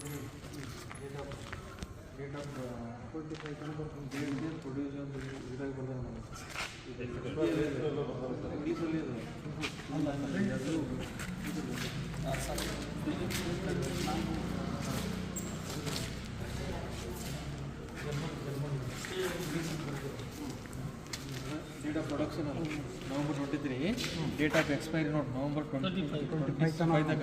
Date of date of ಅಂತ date of production November twenty three date of expiry ನೋಡಿ November twenty five ತನಕ.